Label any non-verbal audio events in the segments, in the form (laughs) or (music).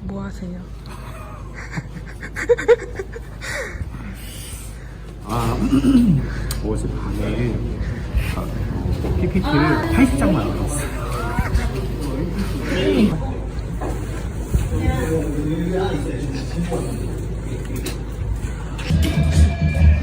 뭐 하세요? (laughs) 아, (clears throat) 어젯밤에 아, 어, PPT를 80장 만들었어요. (laughs) (laughs)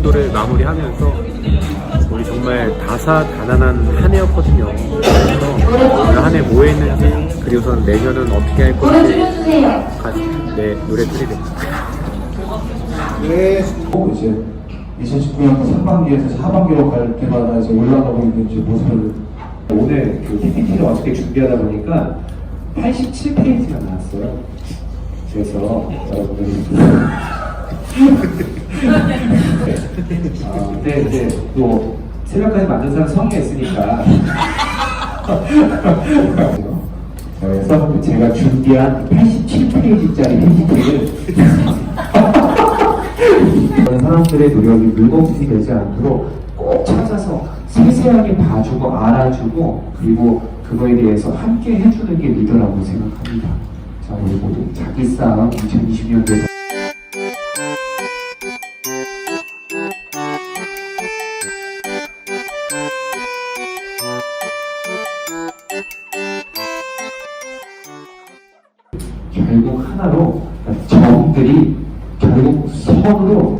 2019년도를 마무리하면서 우리 정말 다사다난한 한 해였거든요. 그래서 올 한해 뭐 했는지 그리고선 내년은 어떻게 할 건지 같이 네, 노래 드리겠습니다. 네. 이제 2019년 상반기에서 하반기로 갈 때마다 이제 올라가고 있는 모습을 오늘 그 PPT를 어떻게 준비하다 보니까 87페이지가 나왔어요. 그래서 여러분들이 아, 이제 또 새벽까지 만든 사람 성의했으니까 (laughs) 그래서 제가 준비한 87페이지짜리 PPT를 (laughs) 그런 사람들의 노력이 물거품이 되지 않도록 꼭 찾아서 세세하게 봐주고 알아주고 그리고 그거에 대해서 함께 해주는 게 리더라고 생각합니다. 자, 우리 모두 자기 싸움 2020년도에 결국 하나로 정들이 결국 서로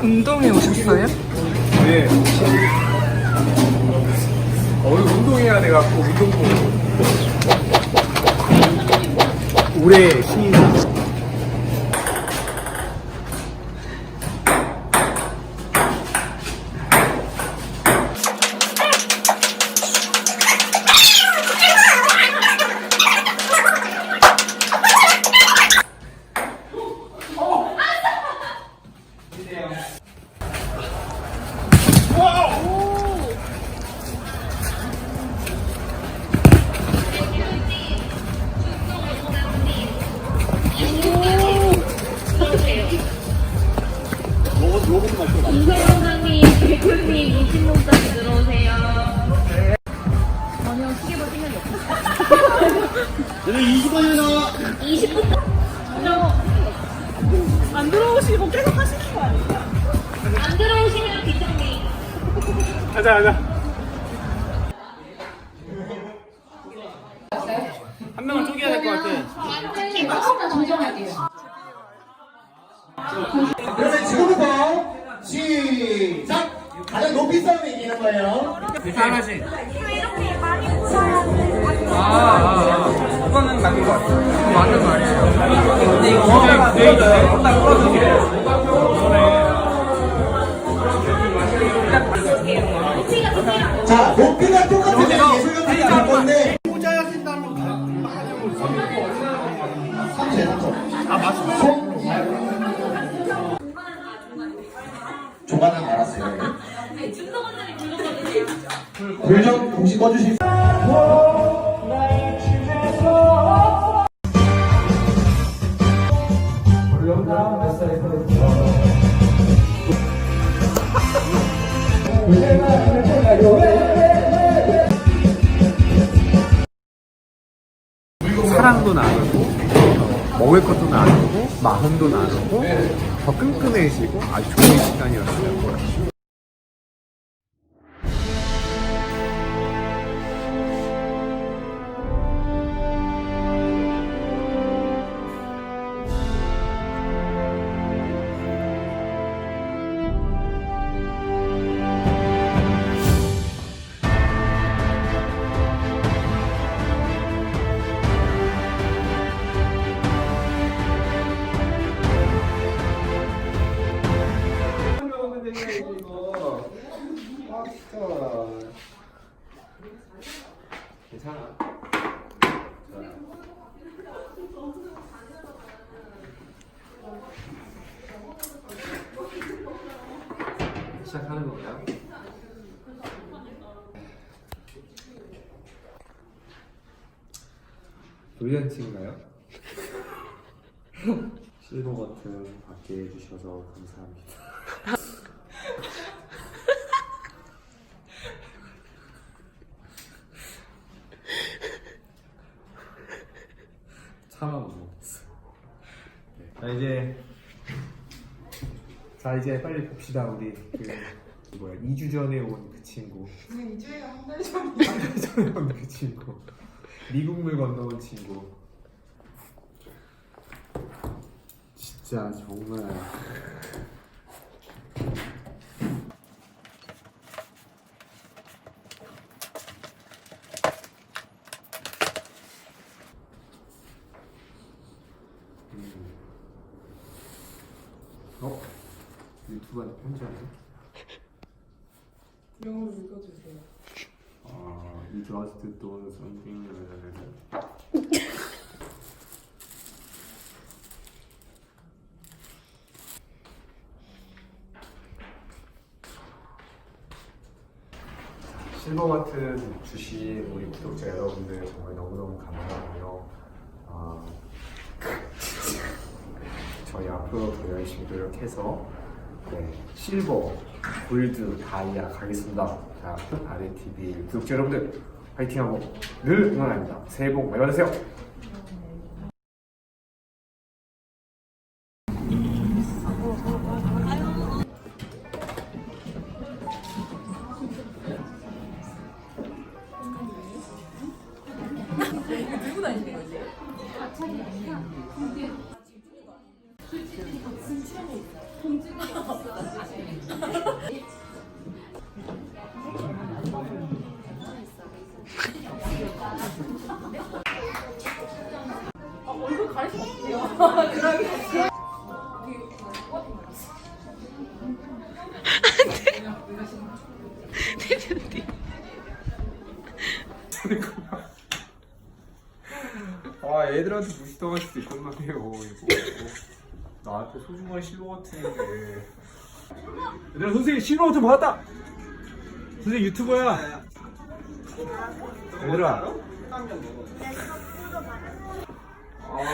운동에 오셨어요? 네. 오늘 운동해야 돼갖고 운동복. 올해 신인 이사장님, 대표님 20분까지 들어오세요. 아니요, 시계 볼 생각이 없어요. 얘는 20원이나 20분? 안 들어오시고 계속 하시는 거 아니에요? 안 들어오시면 뒷정리. 가자. 한 명을 쪼개야 될 것 같아. 그러면 지금부터 시작! 가장 높이 싸움 이기는 거예요. 하나씩. 아, 아, 아. 그거는 맞는 것 같아. 맞는 말이에요. 근데 이거. 딱 떨어지게. 자, 높이가 똑같으면 예술가 같이 갈 건데. 삼세, 삼세. 아, 맞습니다. 조만간 알았어요. 불좀 공식 꺼주실 수 사랑도 나누고 어, 먹을 것도 나누고 마음도 나누고 더 끈끈해지고 아주 좋은 시간이었어요. 해야지 괜찮아. 자. 시작하는 건가요? 돌잔치인가요? 실버 버튼 받게 해주셔서 감사합니다. 이제 빨리 봅시다 우리 그 뭐야 2주 전에 온 그 친구. 이제 한달 전에 한달 전에 온 그 친구. 미국물 건너온 친구. 진짜 정말. 음. 어? 유튜브한테 편지하네? 영어로 읽어주세요. 아, you just do something. 실버 같은 주신 우리 구독자 여러분들 정말 너무너무 감사하고요. 아, 저희 앞으로 더 열심히 노력해서 네, 실버, 골드, 다이아 가겠습니다. 자, 아래TV 구독자 여러분들 파이팅하고 늘 응원합니다. 새해 복 많이 받으세요. 애들한테 무시당할 수도 있겠네요. 이거 나한테 소중한 실버 버튼인데. 얘들아, 선생님 실버 버튼 받았다. 선생님 유튜버야. 얘들아. 아,